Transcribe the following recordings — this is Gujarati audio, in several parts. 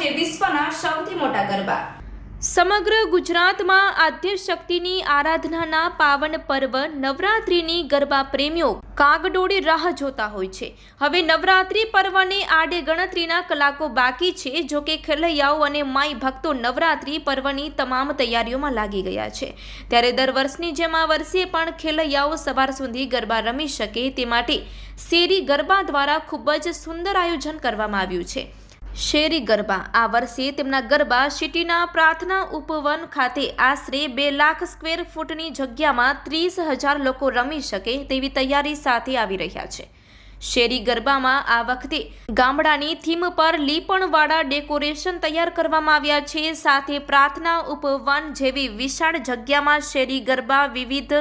રમાડતા ગરબા. સમગ્ર ગુજરાતમાં આદ્યશક્તિની આરાધનાના પાવન પર્વ નવરાત્રિની ગરબા પ્રેમીઓ કાગડોળી રાહ જોતા હોય છે. હવે નવરાત્રિ પર્વને આડે ગણતરીના કલાકો બાકી છે, જો કે ખેલૈયાઓ અને માઈ ભક્તો નવરાત્રિ પર્વની તમામ તૈયારીઓમાં લાગી ગયા છે. ત્યારે દર વર્ષની જેમ આ વર્ષે પણ ખેલૈયાઓ સવાર સુધી ગરબા રમી શકે તે માટે શેરી ગરબા દ્વારા ખૂબ જ સુંદર આયોજન કરવામાં આવ્યું છે. શેરી ગરબા. આ વર્ષે તેમના ગરબા સિટીના પ્રાર્થના ઉપવન ખાતે આશરે બે લાખ સ્ક્વેર ફૂટની જગ્યામાં ત્રીસ હજાર લોકો રમી શકે તેવી તૈયારી સાથે આવી રહ્યા છે. શેરી ગરબામાં આ વખતે ગામડાની થીમ પર લીપણવાળા ડેકોરેશન તૈયાર કરવામાં આવ્યા છે. સાથે પ્રાર્થના ઉપવન જેવી વિશાળ જગ્યામાં શેરી ગરબા વિવિધ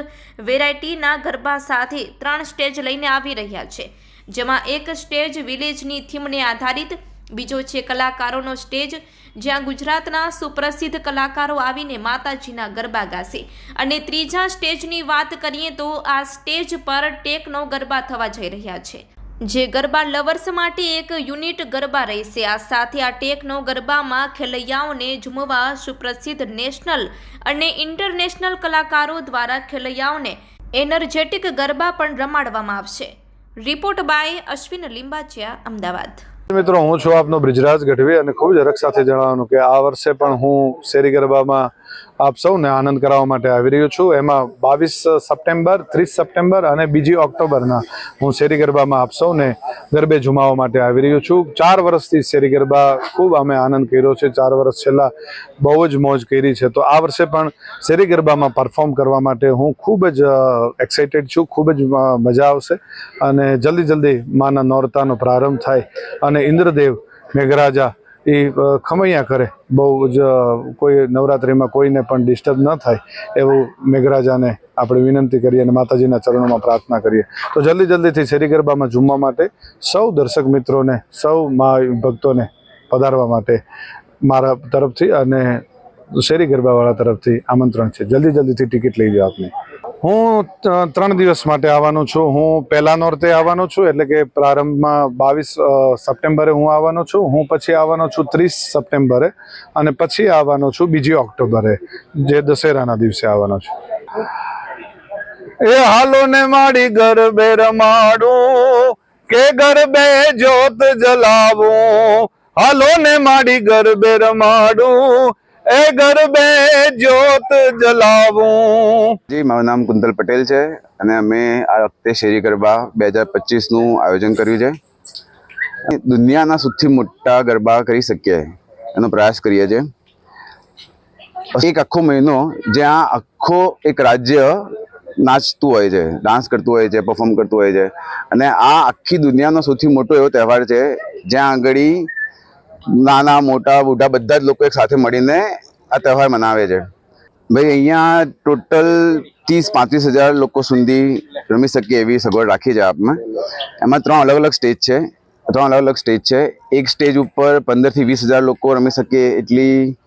વેરાયટીના ગરબા સાથે ત્રણ સ્ટેજ લઈને આવી રહ્યા છે. જેમાં એક સ્ટેજ વિલેજની થીમને આધારિત બીજો છે કલાકારોનો સ્ટેજ, જ્યાં ગુજરાતના સુપ્રસિદ્ધ કલાકારો આવીને માતાજીના ગરબા ગાશે. અને ત્રીજા સ્ટેજની વાત કરીએ તો આ સ્ટેજ પર ટેકનો ગરબા થવા જઈ રહ્યા છે. જે ગરબા લવર્સ માટે એક યુનિટ ગરબા રહેશે. આ સાથે આ ટેકનો ગરબામાં ખેલૈયાઓને ઝૂમવા સુપ્રસિદ્ધ નેશનલ અને ઇન્ટરનેશનલ કલાકારો દ્વારા ખેલૈયાઓને એનર્જેટિક ગરબા પણ રમાડવામાં આવશે. Report by Ashwin Limbachiya, Ahmedabad. મિત્રો, હું છું આપનો બ્રિજરાજ ગઢવી અને ખૂબ જ હરખ સાથે જણાવવાનું કે આ વર્ષે પણ હું શેરી ગરબામાં આપ સૌને આનંદ કરાવવા માટે આવી રહ્યો છું. એમાં બાવીસ સપ્ટેમ્બર, ત્રીસ સપ્ટેમ્બર અને બીજી ઓક્ટોબરના હું શેરી ગરબામાં આપ સૌને ગરબે ઝુમાવવા માટે આવી રહ્યો છું. ચાર વર્ષથી શેરી ગરબા ખૂબ અમે આનંદ કર્યો છે. ચાર વર્ષ છેલ્લા બહુ જ મોજ કરી છે. તો આ વર્ષે પણ શેરી ગરબામાં પરફોર્મ કરવા માટે હું ખૂબ જ એક્સાઇટેડ છું. ખૂબ જ મજા આવશે અને જલ્દી જલ્દી માના નોરતાનો પ્રારંભ થાય અને ઇન્દ્રદેવ મેઘરાજા એ ખમૈયા કરે. બહુ જ કોઈ નવરાત્રિમાં કોઈને પણ ડિસ્ટર્બ ન થાય એવું મેઘરાજાને આપણે વિનંતી કરીએ અને માતાજીના ચરણોમાં પ્રાર્થના કરીએ. તો જલ્દી જલ્દીથી શેરી ગરબામાં ઝૂમવા માટે સૌ દર્શક મિત્રોને, સૌ મા ભક્તોને પધારવા માટે મારા તરફથી અને શેરી ગરબાવાળા તરફથી આમંત્રણ છે. જલ્દી જલ્દીથી ટિકિટ લઈ જાઓ આપને. હું ત્રણ દિવસ માટે આવવાનો છું. હું પહેલા નોરતે આવવાનો છું, એટલે કે પ્રારંભમાં બાવીસ સપ્ટેમ્બરે હું આવવાનો છું. હું પછી આવવાનો છું ત્રીસ સપ્ટેમ્બરે અને પછી આવવાનો છું બીજી ઓક્ટોબરે, જે દશેરાના દિવસે આવવાનો છું. એ હાલો ને માડી ગરબે રમાડું કે ગરબે જ્યોત જલાવું. હાલો ને માડી ગરબે રમાડું એ ગરબે જ્યોત જલાવું. જી, મારું નામ કુંતલ પટેલ છે અને અમે આ વખતે શેરી ગરબા બે હજાર પચીસનું આયોજન કર્યું છે. દુનિયાના સૌથી મોટા ગરબા કરી શકીએ એનો પ્રયાસ કરીએ છીએ. એક આખો મહિનો જ્યાં આખો એક રાજ્ય નાચતું હોય છે, ડાન્સ કરતું હોય છે પરફોર્મ કરતું હોય છે. અને આ આખી દુનિયાનો સૌથી મોટો એવો તહેવાર છે, જ્યાં આગળ નાના, મોટા, બુઢા બધા જ લોકો એક સાથે મળીને આ તહેવાર મનાવે છે. ભાઈ, અહીંયા ટોટલ ત્રીસ, પાંત્રીસ હજાર લોકો સુધી રમી શકીએ એવી સગવડ રાખી છે આપમાં. એમાં ત્રણ અલગ અલગ સ્ટેજ છે. ત્રણ અલગ અલગ સ્ટેજ છે. એક સ્ટેજ ઉપર પંદરથી વીસ હજાર લોકો રમી શકે એટલી